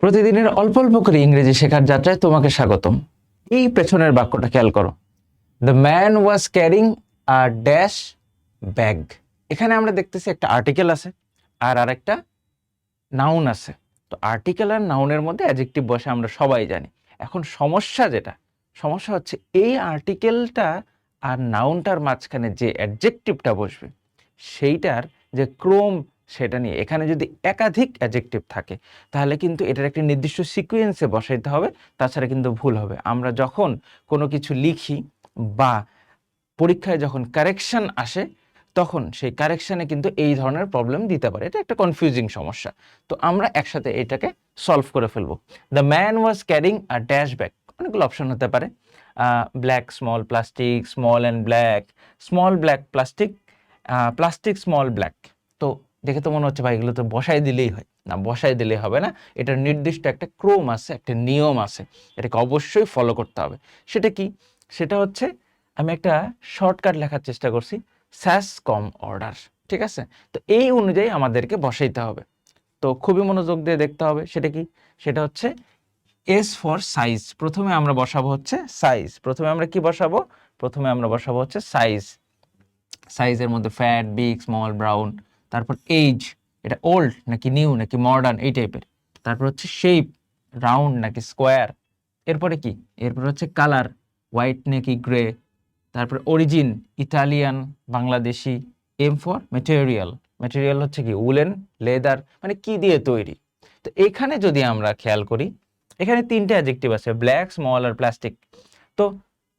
প্রতিদিনের অল্প অল্প করে ইংরেজি শেখার যাত্রায় তোমাকে স্বাগতম। এই পেছনের বাক্যটা খেয়াল করো। The man was carrying a dash bag এখানে আমরা দেখতেছি একটা আর্টিকেল আছে আর আরেকটা নাউন আছে। তো আর্টিকেল আর নাউনের মধ্যে অ্যাজেক্টিভ বসে আমরা সবাই জানি। এখন সমস্যা যেটা, সমস্যা হচ্ছে এই আর্টিকেলটা আর নাউনটার মাঝখানে যে অ্যাডজেক্টিভটা বসবে, সেইটার যে ক্রোম সেটা নিয়ে। এখানে যদি একাধিক অ্যাডজেক্টিভ থাকে, তাহলে কিন্তু এটার একটি নির্দিষ্ট সিকোয়েন্সে বসাইতে হবে, তাছাড়া কিন্তু ভুল হবে। আমরা যখন কোনো কিছু লিখি বা পরীক্ষায় যখন কারেকশন আসে, তখন সেই কারেকশানে কিন্তু এই ধরনের প্রবলেম দিতে পারে। এটা একটা কনফিউজিং সমস্যা। তো আমরা একসাথে এটাকে সলভ করে ফেলব। The man was carrying a dash bag অনেকগুলো অপশন হতে পারে। Black small plastic small and black small black plastic plastic small black তো দেখে তো মনে হচ্ছে, ভাই, এগুলো তো বসাই দিলেই হয়। না বসাই দিলেই হবে না। এটার নির্দিষ্ট একটা ক্রোম আছে, একটা নিয়ম আছে। এটাকে অবশ্যই ফলো করতে হবে। সেটা কি? সেটা হচ্ছে, আমি একটা শর্টকাট লেখার চেষ্টা করছি স্যাস কম অর্ডার ঠিক আছে? তো এই অনুযায়ী আমাদেরকে বসাইতে হবে। তো খুবই মনোযোগ দিয়ে দেখতে হবে, সেটা কি? সেটা হচ্ছে এস ফর সাইজ প্রথমে আমরা বসাবো হচ্ছে সাইজ প্রথমে আমরা কি বসাবো? প্রথমে আমরা বসাবো হচ্ছে সাইজ সাইজের মধ্যে ফ্যাট বিগ স্মল ব্রাউন তারপর এইজ এটা ওল্ড নাকি নিউ নাকি মডার্ন এই টাইপের তারপর হচ্ছে শেপ রাউন্ড নাকি স্কোয়ার এরপরে কি? এরপর হচ্ছে কালার হোয়াইট নাকি গ্রে তারপর origin Italian Bangladeshi M for material material হচ্ছে কি? উলেন লেদার মানে কি দিয়ে তৈরি? তো এখানে যদি আমরা খেয়াল করি, এখানে তিনটে অ্যাজেক্টিভ আছে ব্ল্যাক স্মল আর প্লাস্টিক তো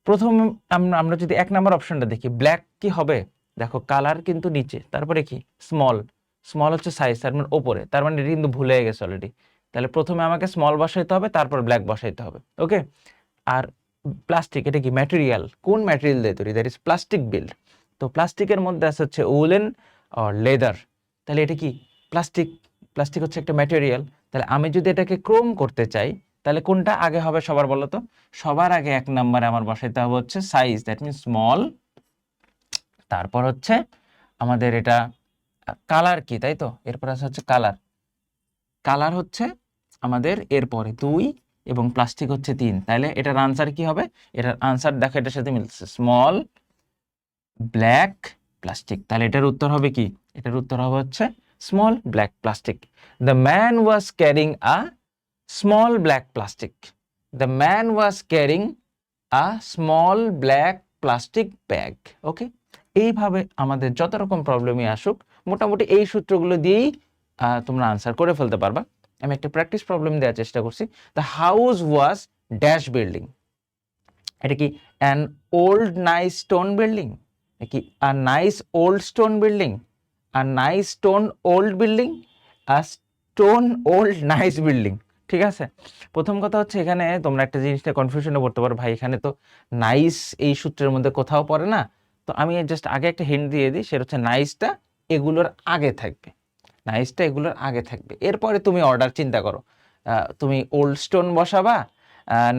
প্রথম আমরা যদি এক নম্বর অপশনটা দেখি ব্ল্যাক কি হবে? দেখো কালার কিন্তু নিচে, তারপরে কি? স্মল স্মল হচ্ছে সাইজ তার মানে ওপরে তার মানে এটা কিন্তু ভুলে গেছে অলরেডি তাহলে প্রথমে আমাকে স্মল বসাইতে হবে, তারপর ব্ল্যাক বসাইতে হবে ওকে আর প্লাস্টিক এটা কি? ম্যাটেরিয়াল কোন ম্যাটেরিয়াল দিয়ে তৈরি? দ্যাট ইজ প্লাস্টিক বিল্ড তো প্লাস্টিকের মধ্যে আছে হচ্ছে উলেন আর লেদার তাহলে এটা কি? প্লাস্টিক প্লাস্টিক হচ্ছে একটা ম্যাটেরিয়াল তাহলে আমি যদি এটাকে ক্রোম করতে চাই, তাহলে কোনটা আগে হবে সবার বলো তো? সবার আগে এক নম্বরে আমার বসাইতে হবে হচ্ছে সাইজ দ্যাট মিন স্মল তারপর হচ্ছে আমাদের এটা কালার কি তাই তো? এরপর আছে হচ্ছে কালার কালার হচ্ছে আমাদের এরপরে দুই এবং প্লাস্টিক হচ্ছে তিন। তাহলে এটার আনসার কি হবে? এটার আনসার দেখো এটার সাথে মিলছে। স্মল ব্ল্যাক প্লাস্টিক তাহলে এটার উত্তর হবে কি? এটার উত্তর হবে হচ্ছে small black plastic the man was carrying a small black plastic the man was carrying a small black plastic bag okay এইভাবে আমাদের যত রকম প্রবলেমই আসুক, মোটামুটি এই সূত্রগুলো দিয়েই তোমরা আনসার করে ফেলতে পারবা। আমি একটা প্র্যাকটিস প্রবলেম দেওয়ার চেষ্টা করছি। The house was dash building এটা কি an old nice stone building কি a nice old stone building a nice stone old building a stone old nice building ঠিক আছে? প্রথম কথা হচ্ছে এখানে তোমরা একটা জিনিসটা কনফিউশনে পড়তে পারো। ভাই, এখানে তো নাইস এই সূত্রের মধ্যে কোথাও পড়ে না। তো আমি জাস্ট আগে একটা হিন্ট দিয়ে দিই, সেটা হচ্ছে নাইসটা এগুলোর আগে থাকবে। নাইসটা এগুলোর আগে থাকবে। এরপরে তুমি অর্ডার চিন্তা করো তুমি ওল্ড স্টোন বসাবা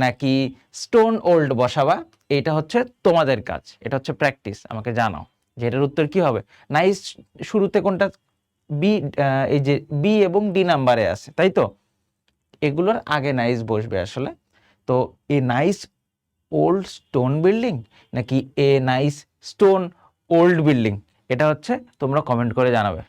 নাকি স্টোন ওল্ড বসাবা, এটা হচ্ছে তোমাদের কাজ, এটা হচ্ছে প্র্যাকটিস আমাকে জানাও যে এটার উত্তর কি হবে। নাইস শুরুতে কোনটা? বি এই যে বি এবং ডি নাম্বারে আছে, তাই তো? এগুলোর আগে নাইস বসবে আসলে। তো এই নাইস ওল্ড স্টোন বিল্ডিং নাকি a nice stone old building? এটা হচ্ছে তোমরা কমেন্ট করে জানাবে।